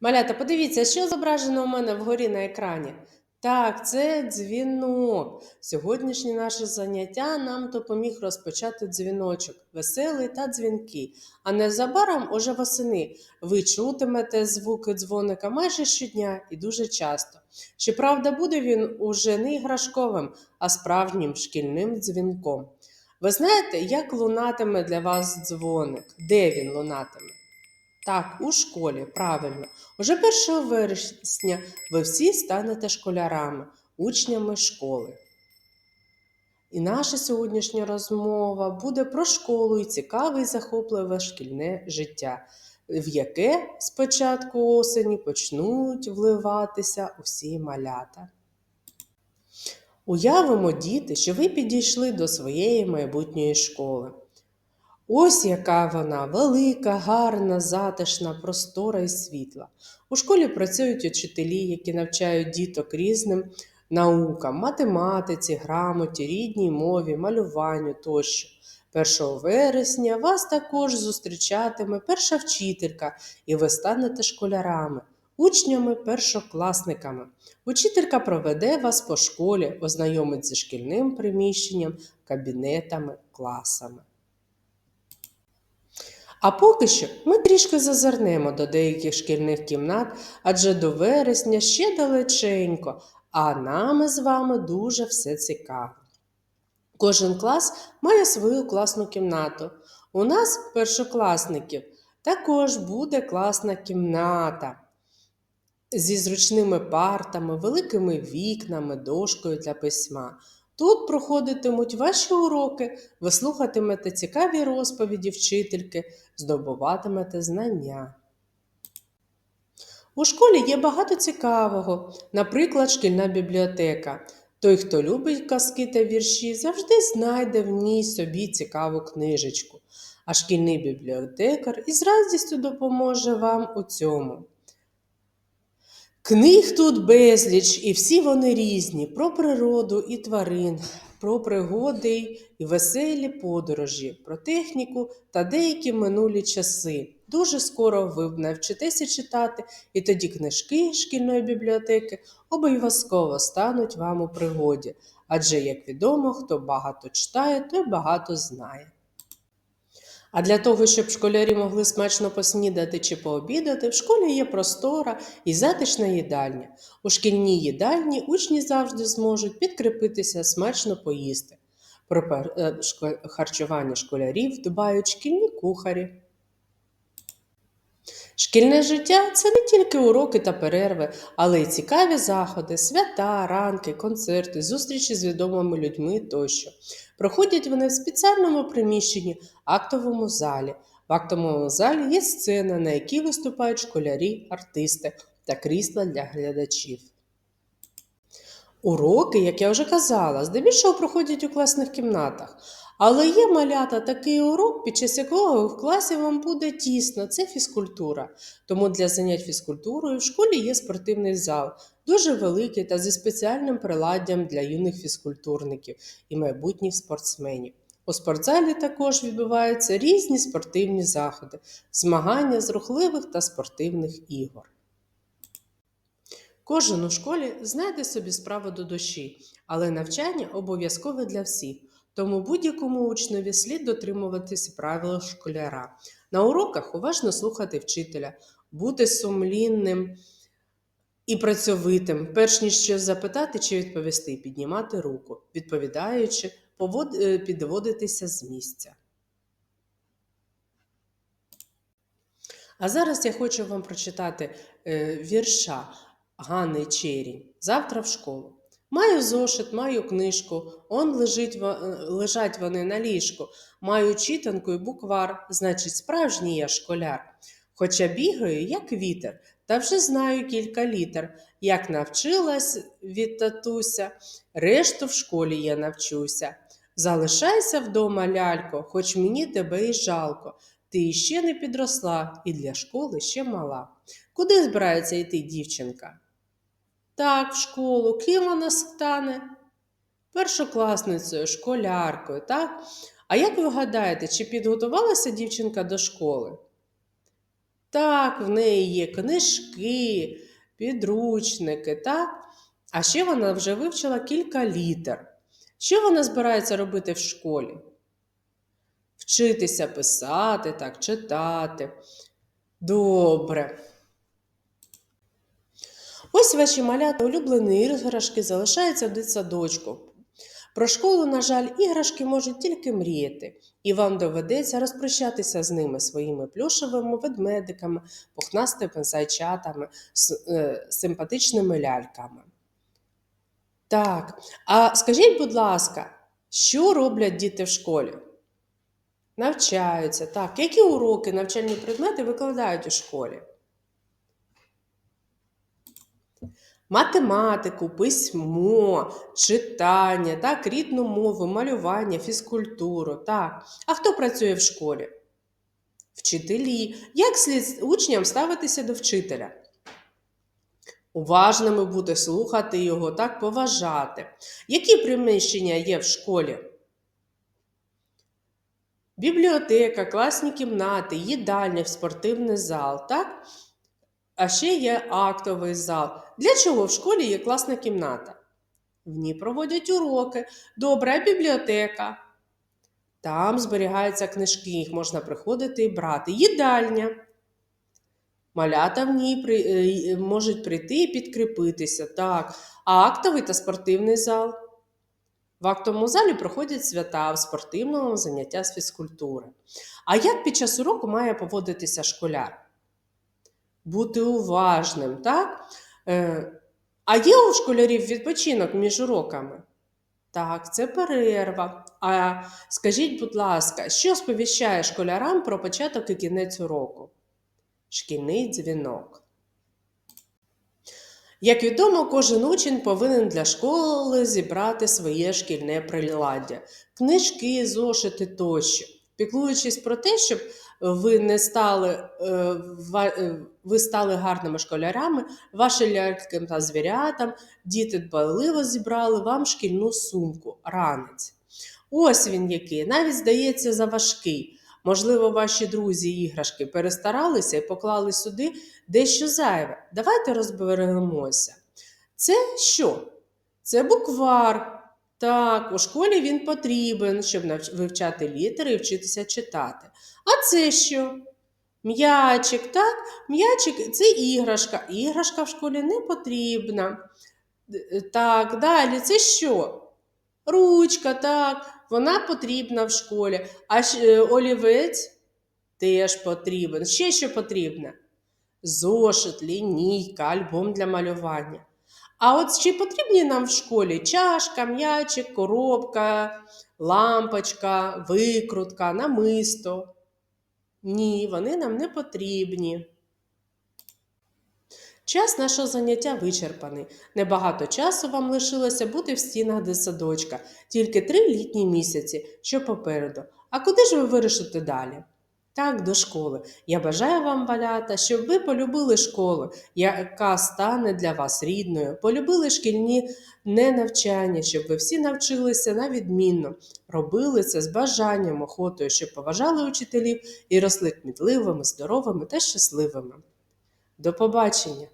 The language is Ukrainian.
Малята, подивіться, що зображено у мене вгорі на екрані. Так, це дзвінок. Сьогоднішнє наше заняття нам допоміг розпочати дзвіночок, веселий та дзвінкий. А незабаром, уже восени, ви чутимете звуки дзвоника майже щодня і дуже часто. Щоправда, буде він уже не іграшковим, а справжнім шкільним дзвінком. Ви знаєте, як лунатиме для вас дзвоник? Де він лунатиме? Так, у школі, правильно. Уже 1 вересня ви всі станете школярами, учнями школи. І наша сьогоднішня розмова буде про школу і цікаве і захопливе шкільне життя, в яке з початку осені почнуть вливатися усі малята. Уявимо, діти, що ви підійшли до своєї майбутньої школи. Ось яка вона велика, гарна, затишна, простора і світла. У школі працюють учителі, які навчають діток різним наукам, математиці, грамоті, рідній мові, малюванню тощо. 1 вересня вас також зустрічатиме перша вчителька, і ви станете школярами, учнями першокласниками. Учителька проведе вас по школі, ознайомить зі шкільним приміщенням, кабінетами, класами. А поки що ми трішки зазирнемо до деяких шкільних кімнат, адже до вересня ще далеченько, а нами з вами дуже все цікаво. Кожен клас має свою класну кімнату. У нас, першокласників, також буде класна кімната зі зручними партами, великими вікнами, дошкою для письма. Тут проходитимуть ваші уроки, ви слухатимете цікаві розповіді вчительки, здобуватимете знання. У школі є багато цікавого, наприклад, шкільна бібліотека. Той, хто любить казки та вірші, завжди знайде в ній собі цікаву книжечку, а шкільний бібліотекар із радістю допоможе вам у цьому. Книг тут безліч, і всі вони різні про природу і тварин, про пригоди і веселі подорожі, про техніку та деякі минулі часи. Дуже скоро ви навчитеся читати, і тоді книжки шкільної бібліотеки обов'язково стануть вам у пригоді. Адже, як відомо, хто багато читає, той багато знає. А для того, щоб школярі могли смачно поснідати чи пообідати, в школі є простора і затишна їдальня. У шкільній їдальні учні завжди зможуть підкріпитися смачно поїсти. Про е, харчування школярів дбають шкільні кухарі. Шкільне життя це не тільки уроки та перерви, але й цікаві заходи, свята, ранки, концерти, зустрічі з відомими людьми тощо. Проходять вони в спеціальному приміщенні, актовому залі. В актовому залі є сцена, на якій виступають школярі, артисти та крісла для глядачів. Уроки, як я вже казала, здебільшого проходять у класних кімнатах. Але є малята такий урок, під час якого в класі вам буде тісно, це фізкультура. Тому для занять фізкультурою в школі є спортивний зал, дуже великий та зі спеціальним приладдям для юних фізкультурників і майбутніх спортсменів. У спортзалі також відбуваються різні спортивні заходи, змагання з рухливих та спортивних ігор. Кожен у школі знайде собі справу до душі, але навчання обов'язкове для всіх. Тому будь-якому учневі слід дотримуватися правил школяра. На уроках уважно слухати вчителя, бути сумлінним і працьовитим, перш ніж щось запитати чи відповісти, піднімати руку, відповідаючи, е, підводитися з місця. А зараз я хочу вам прочитати е, вірша Ганни Черінь Завтра в школу. Маю зошит, маю книжку, он лежить, е, лежать вони на ліжку. Маю читанку і буквар, значить, справжній я школяр. Хоча бігаю, як вітер, та вже знаю кілька літер. Як навчилась від татуся, решту в школі я навчуся. Залишайся вдома, лялько, хоч мені тебе і жалко. Ти іще не підросла і для школи ще мала. Куди збирається йти дівчинка? Так, в школу. Ким вона стане? Першокласницею, школяркою, так? А як ви гадаєте, чи підготувалася дівчинка до школи? Так, в неї є книжки, підручники, так? А ще вона вже вивчила кілька літер. Що вона збирається робити в школі? Вчитися писати, так, читати. Добре. Ось ваші малята улюблені іграшки залишаються в дитсадочку. Про школу, на жаль, іграшки можуть тільки мріяти, і вам доведеться розпрощатися з ними своїми плюшевими ведмедиками, пухнастими зайчатами, е, симпатичними ляльками. Так, а скажіть, будь ласка, що роблять діти в школі? Навчаються, так. Які уроки, навчальні предмети викладають у школі? Математику, письмо, читання, так, рідну мову, малювання, фізкультуру. Так. А хто працює в школі? Вчителі. Як слід учням ставитися до вчителя? Уважними бути, слухати його, так, поважати. Які приміщення є в школі? Бібліотека, класні кімнати, їдальня, спортивний зал, так? А ще є актовий зал. Для чого в школі є класна кімната? В ній проводять уроки, добра бібліотека. Там зберігаються книжки, їх можна приходити і брати. Їдальня. Малята в ній при, е, можуть прийти і підкріпитися. Так. А актовий та спортивний зал. В актовому залі проходять свята, в спортивному заняття з фізкультури. А як під час уроку має поводитися школяр? Бути уважним, так? Е, а є у школярів відпочинок між уроками? Так, це перерва. А скажіть, будь ласка, що сповіщає школярам про початок і кінець уроку? Шкільний дзвінок. Як відомо, кожен учень повинен для школи зібрати своє шкільне приладдя, книжки, зошити тощо, піклуючись про те, щоб ви не стали, е, е, ви стали гарними школярами, ваші лялькам та звірятам, діти дбайливо зібрали вам шкільну сумку, ранець. Ось він який, навіть здається, заважкий. Можливо, ваші друзі іграшки перестаралися і поклали сюди дещо зайве. Давайте розберемося. Це що? Це буквар. Так, у школі він потрібен, щоб вивчати літери і вчитися читати. А це що? М'ячик, так? М'ячик це іграшка. Іграшка в школі не потрібна. Так, далі це що? Ручка, так, вона потрібна в школі. А е, олівець теж потрібен. Ще що потрібно? Зошит, лінійка, альбом для малювання. А от чи потрібні нам в школі чашка, м'ячик, коробка, лампочка, викрутка, намисто? Ні, вони нам не потрібні. Час нашого заняття вичерпаний. Небагато часу вам лишилося бути в стінах дитсадочка, тільки три літні місяці, що попереду. А куди ж ви вирішите далі? Так, до школи. Я бажаю вам, балята, щоб ви полюбили школу, яка стане для вас рідною, полюбили шкільні не навчання, щоб ви всі навчилися на відмінно, робили це з бажанням, охотою, щоб поважали учителів і росли кмітливими, здоровими та щасливими. До побачення!